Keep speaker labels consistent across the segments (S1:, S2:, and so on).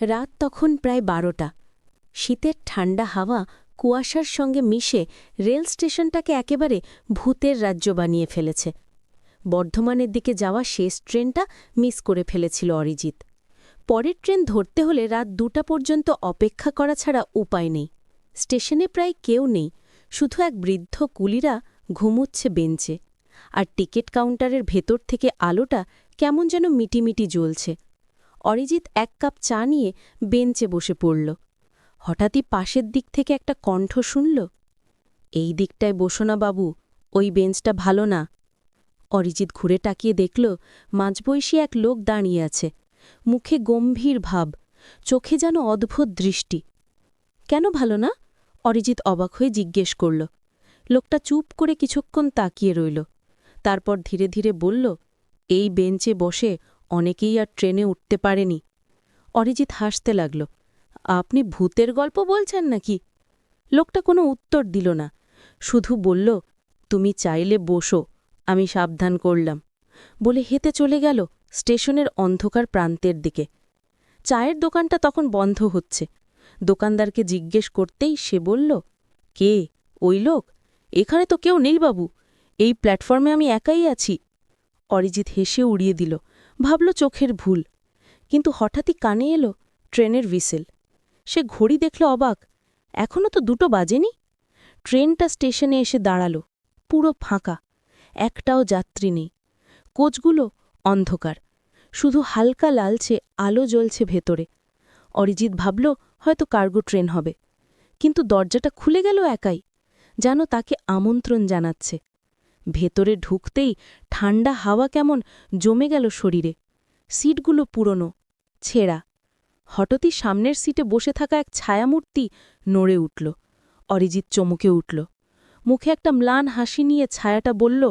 S1: রাত তখন প্রায় বারোটা। শীতের ঠান্ডা হাওয়া কুয়াশার সঙ্গে মিশে রেল স্টেশনটাকে একেবারে ভূতের রাজ্য বানিয়ে ফেলেছে। বর্ধমানের দিকে যাওয়া শেষ ট্রেনটা মিস করে ফেলেছিল অরিজিৎ। পরের ট্রেন ধরতে হলে রাত দুটা পর্যন্ত অপেক্ষা করা ছাড়া উপায় নেই। স্টেশনে প্রায় কেউ নেই, শুধু এক বৃদ্ধ কুলিরা ঘুমুচ্ছে বেঞ্চে। আর টিকিট কাউন্টারের ভেতর থেকে আলোটা কেমন যেন মিটিমিটি জ্বলছে। অরিজিৎ এক কাপ চা নিয়ে বেঞ্চে বসে পড়ল। হঠাৎই পাশের দিক থেকে একটা কণ্ঠ শুনল, এই দিকটায় বসো না বাবু, ওই বেঞ্চটা ভালো না। অরিজিৎ ঘুরে তাকিয়ে দেখল, মাঝবয়সী এক লোক দাঁড়িয়ে আছে। মুখে গম্ভীর ভাব, চোখে যেন অদ্ভুত দৃষ্টি। কেন ভালো না? অরিজিৎ অবাক হয়ে জিজ্ঞেস করল। লোকটা চুপ করে কিছুক্ষণ তাকিয়ে রইল। তারপর ধীরে ধীরে বলল, এই বেঞ্চে বসে অনেকেই আর ট্রেনে উঠতে পারেনি। অরিজিৎ হাসতে লাগল, আপনি ভূতের গল্প বলছেন নাকি? লোকটা কোনো উত্তর দিল না, শুধু বলল, তুমি চাইলে বসো, আমি সাবধান করলাম। বলে হেতে চলে গেল স্টেশনের অন্ধকার প্রান্তের দিকে। চায়ের দোকানটা তখন বন্ধ হচ্ছে। দোকানদারকে জিজ্ঞেস করতেই সে বলল, কে? ওই লোক? এখানে তো কেউ নেই বাবু। এই প্ল্যাটফর্মে আমি একাই আছি। অরিজিৎ হেসে উড়িয়ে দিল ভাবল চোখের ভুল, কিন্তু হঠাৎই কানে এলো ট্রেনের হুইসেল। সে ঘড়ি দেখল অবাক এখনও তো দুটো বাজেনি? ট্রেনটা স্টেশনে এসে দাঁড়াল, পুরো ফাঁকা, একটাও যাত্রী নেই, কোচগুলো অন্ধকার, শুধু হালকা লালচে আলো জ্বলছে ভেতরে। অরিজিৎ ভাবল হয়তো কার্গো ট্রেন হবে, কিন্তু দরজাটা খুলে গেল একাই, যেন তাকে আমন্ত্রণ জানাচ্ছে। ভেতরে ঢুকতেই ঠান্ডা হাওয়া কেমন জমে গেল শরীরে। সিটগুলো পুরনো, ছেঁড়া। হঠাৎই সামনের সিটে বসে থাকা এক ছায়ামূর্তি নড়ে উঠল। অরিজিৎ চমকে উঠল। মুখে একটা ম্লান হাসি নিয়ে ছায়াটা বলল,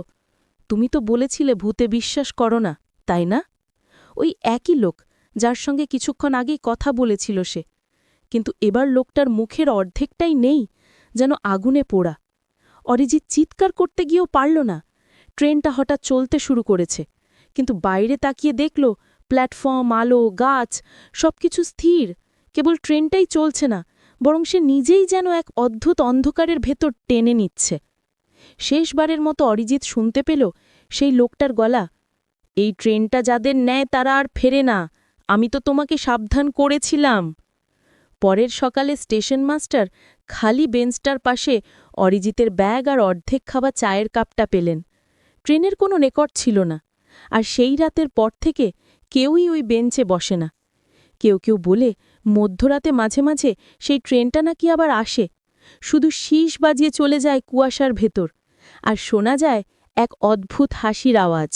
S1: তুমি তো বলেছিলে ভূতে বিশ্বাস করো না, তাই না? ওই একই লোক যার সঙ্গে কিছুক্ষণ আগেই কথা বলেছিল সে। কিন্তু এবার লোকটার মুখের অর্ধেকটাই নেই, যেন আগুনে পোড়া। অরিজিৎ চিৎকার করতে গিয়েও পারল না। ট্রেনটা হঠাৎ চলতে শুরু করেছে। কিন্তু বাইরে তাকিয়ে দেখল, প্ল্যাটফর্ম, আলো, গাছ, সবকিছু স্থির। কেবল ট্রেনটাই চলছে না, বরং সে নিজেই যেন এক অদ্ভুত অন্ধকারের ভেতর টেনে নিচ্ছে। শেষবারের মতো অরিজিৎ শুনতে পেল সেই লোকটার গলা, এই ট্রেনটা যাদের নেয় তারা আর ফেরে না, আমি তো তোমাকে সাবধান করেছিলাম। পরের সকালে স্টেশন মাস্টার খালি বেঞ্চটার পাশে অরিজিতের ব্যাগ আর অর্ধেক খাওয়া চায়ের কাপটা পেলেন। ট্রেনের কোনো রেকর্ড ছিল না, আর সেই রাতের পর থেকে কেউই ওই বেঞ্চে বসে না। কেউ কেউ বলে, মধ্যরাতে মাঝে মাঝে সেই ট্রেনটা নাকি আবার আসে। শুধু শীষ বাজিয়ে চলে যায় কুয়াশার ভেতর, আর শোনা যায় এক অদ্ভুত হাসির আওয়াজ।